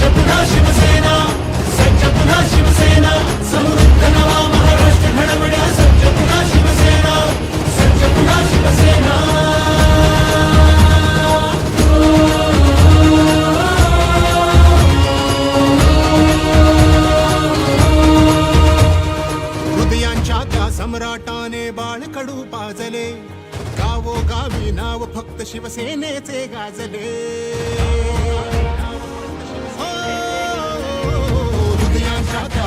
सज्ज पुन्हा शिवसेना सज्ज पुन्हा शिवसेना समृद्ध नवा महाराष्ट्र घडवण्या सज्ज पुन्हा शिवसेना सज्ज पुन्हा शिवसेना हृदयांच्या त्या सम्राटाने बाळकडू पाजले. गावोगावी नाव फक्त शिवसेनेचे गाजले.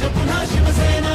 शिवसेना.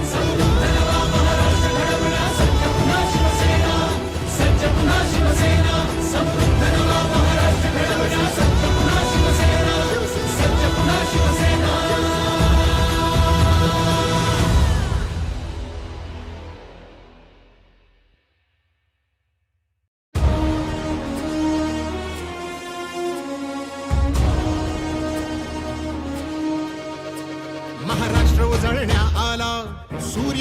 सज्ज पुन्हा शिवसेना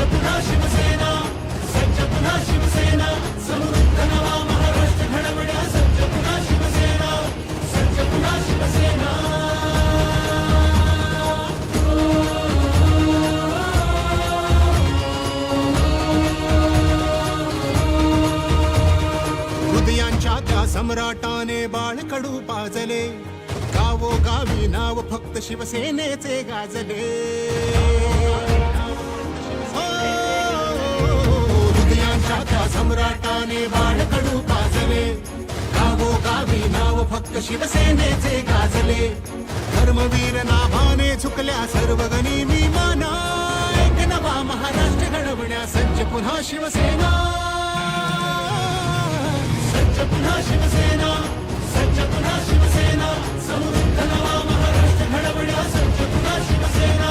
सज्ज पुन्हा शिवसेना सज्ज पुन्हा शिवसेना समृद्ध नवा महाराष्ट्र घडवण्या सज्ज पुन्हा शिवसेना सज्ज पुन्हा शिवसेना हृदयांच्या त्या सम्राटाने बाळकडू पाजले. गावो गावी नाव फक्त शिवसेनेचे गाजले. त्या सम्राटाने बाळकडू पाजले गावो गावी नाव फक्त शिवसेनेचे गाजले. धर्मवीर नाभाने झुकल्या सर्व गणी विमाना एक नवा महाराष्ट्र घडवण्या सज्ज पुन्हा शिवसेना. सज्ज पुन्हा शिवसेना सज्ज पुन्हा शिवसेना. समृद्ध नवा महाराष्ट्र घडवण्या सज्ज पुन्हा शिवसेना.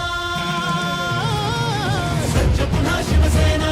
शिवसेना.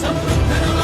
सज्ज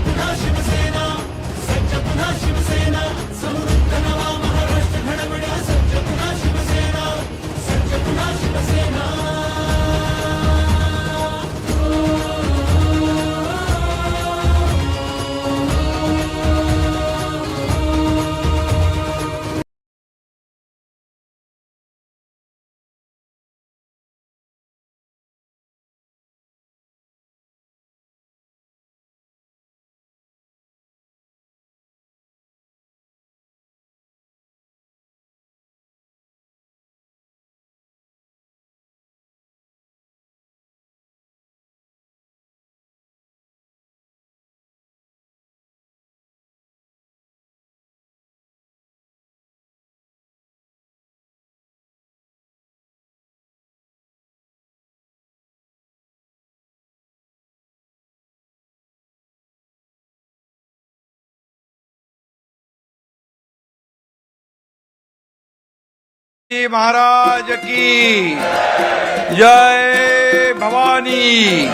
सज्ज पुन्हा शिवसेना सज्ज पुन्हा महाराज की। जय भवानी।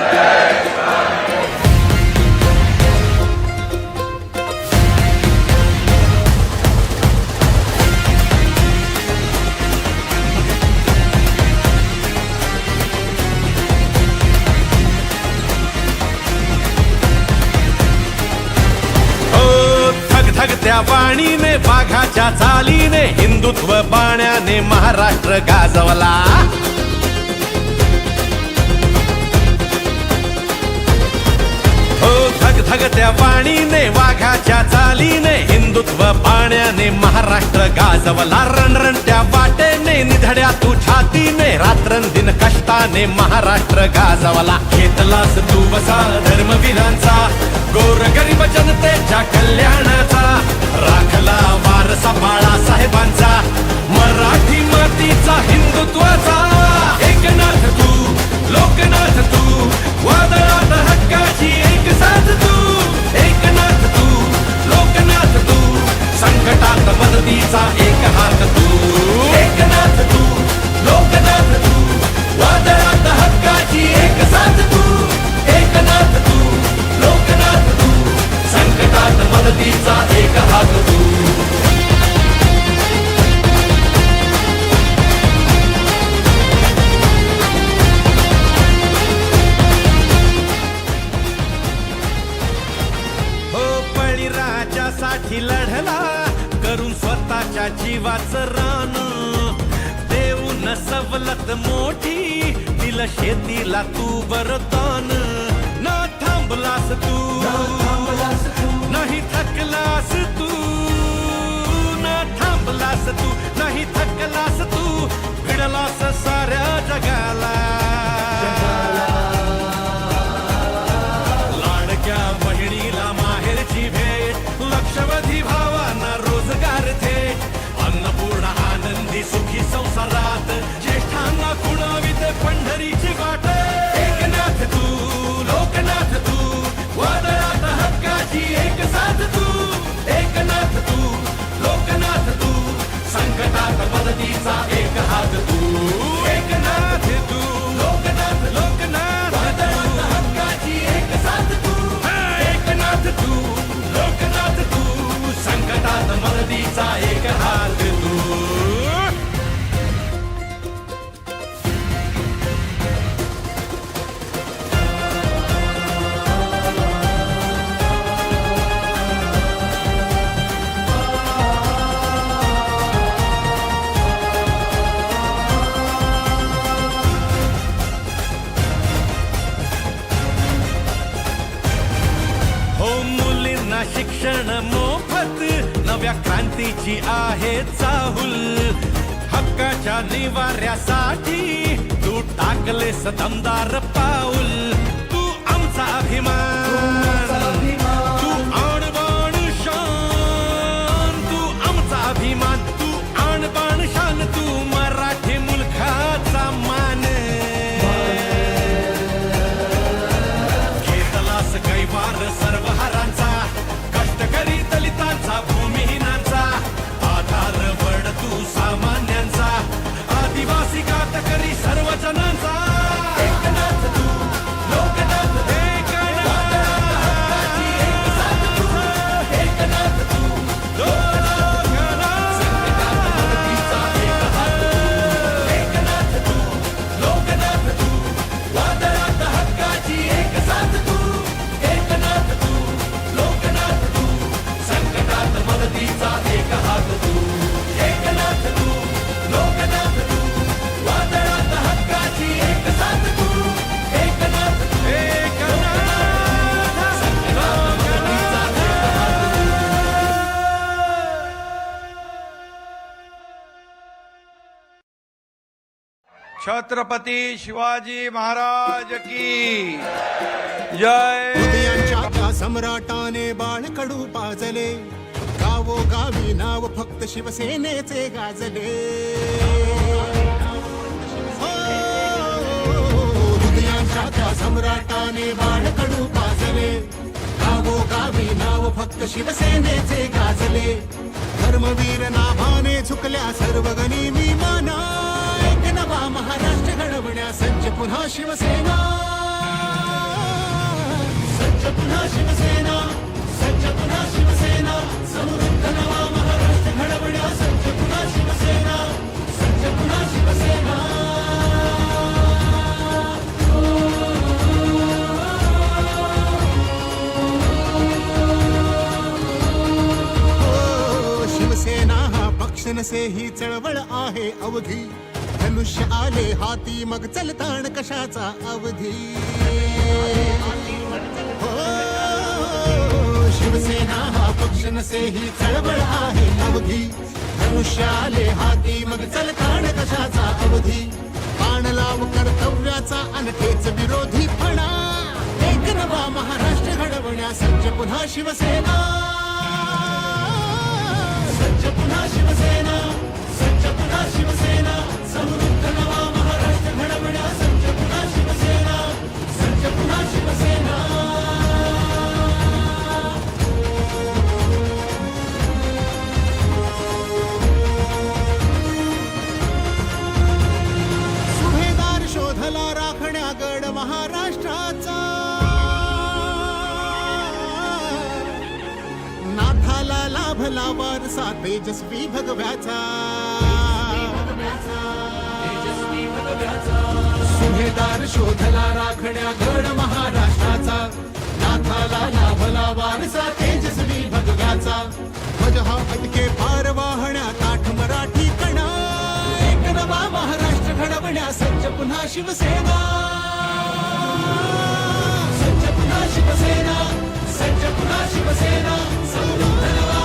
थग त्या वाणीने वाघाच्या चालीने हिंदुत्व बाण्याने महाराष्ट्र गाजवला. धग वाणीने वाघाच्या चालीने हिंदुत्व पाण्याने महाराष्ट्र गाजवला रणरणत्या वाटेने निधड्या तू छातीने रात्रंदिन कष्टाने महाराष्ट्र गाजवला. घेतलास तू बसा धर्मवीरांचा गोर गरीब जनतेच्या कल्याणाचा राखला वारसा बाळा साहेबांचा मराठी मातीचा हिंदुत्वाचा. एकनाथ तू लोकनाथ तू स्वतःच्या जीवाचं रान. देऊन सवलत मोठी दिलं शेतीला तू वरदान ना थांबलास तू. नाही थकलास तू. ना थांबलास तू. नाही थकलास तू. भिडलास साऱ्या जगाला. माझी आहे चाहुल. हक्काच्या निवाऱ्यासाठी तू टाकले दमदार पाऊल. तू आमचा अभिमान. छत्रपती शिवाजी महाराज की जय. हृदयांच्या त्या सम्राटाने बाळकडू पाजले. गावो गावी नाव फक्त शिवसेनेचे गाजले. हो, हृदयांच्या त्या सम्राटाने बाळकडू पाजले. गावो गावी नाव फक्त शिवसेनेचे गाजले. धर्मवीर नाभाने झुकल्या सर्वगणी मी माना नवा महाराष्ट्र घडवण्या सज्ज पुन्हा शिवसेना. सज्ज पुन्हा शिवसेना सज्ज पुन्हा शिवसेना समृद्ध नवा महाराष्ट्र घडवण्या सज्ज पुन्हा शिवसेना सज्ज पुन्हा शिवसेना. शिवसेना हा पक्ष नसे ही चळवळ आहे अवघी मनुष्य आले हाती मग चलताण कशाचा अवधी? हो, शिवसेना हा पक्ष नसे ही चळवळ आहे अवधी. मनुष्य आले हाती मग चलताण कशाचा अवधी? पाण लाव कर्तव्याचा अनखेच विरोधी फणा. एक नवा महाराष्ट्र घडवण्या सज्ज पुन्हा शिवसेना. सज्ज पुन्हा शिवसेना सज्ज पुन्हा शिवसेना. वारसा तेजस्वी भगव्याचा ध्वज हा फटके पार वाहण्या ताठ मराठी कणा. एक नवा महाराष्ट्र घडवण्या सज्ज पुन्हा शिवसेना. सज्ज पुन्हा शिवसेना सज्ज पुन्हा शिवसेना. समृद्ध नवा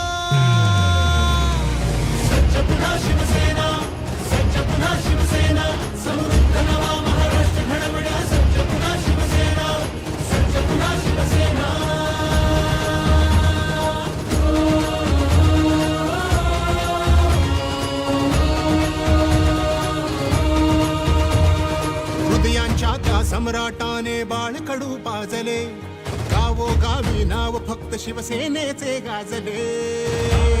पुन्हा शिवसेना सज्ज पुन्हा शिवसेना समृद्ध नवा महाराष्ट्र घडवण्या सज्ज पुन्हा शिवसेना सज्ज पुन्हा शिवसेना हृदयांच्या त्या सम्राटाने बाळकडू पाजले. गावो गावी नाव फक्त शिवसेनेचे गाजले.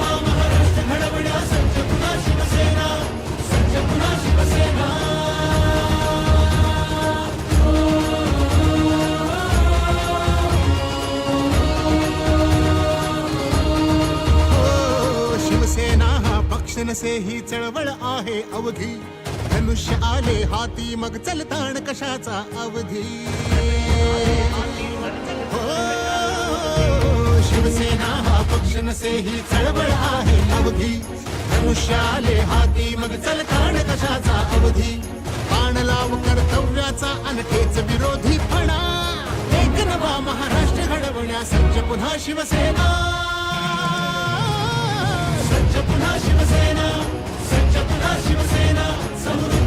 नसे ही चळवळ आहे अवघी धनुष्य आले हाती मग चलताण कशाचा अवधी? हो, शिवसेना हा पक्ष नसे ही चळवळ आहे अवघी धनुष्य आले हाती मग चलताण कशाचा अवधी? बाण लाव कर्तव्याचा अनकेच विरोधी फणा. एक नवा महाराष्ट्र घडवण्या सज्ज पुन्हा शिवसेना. सज्ज पुन्हा शिवसेना सज्ज पुन्हा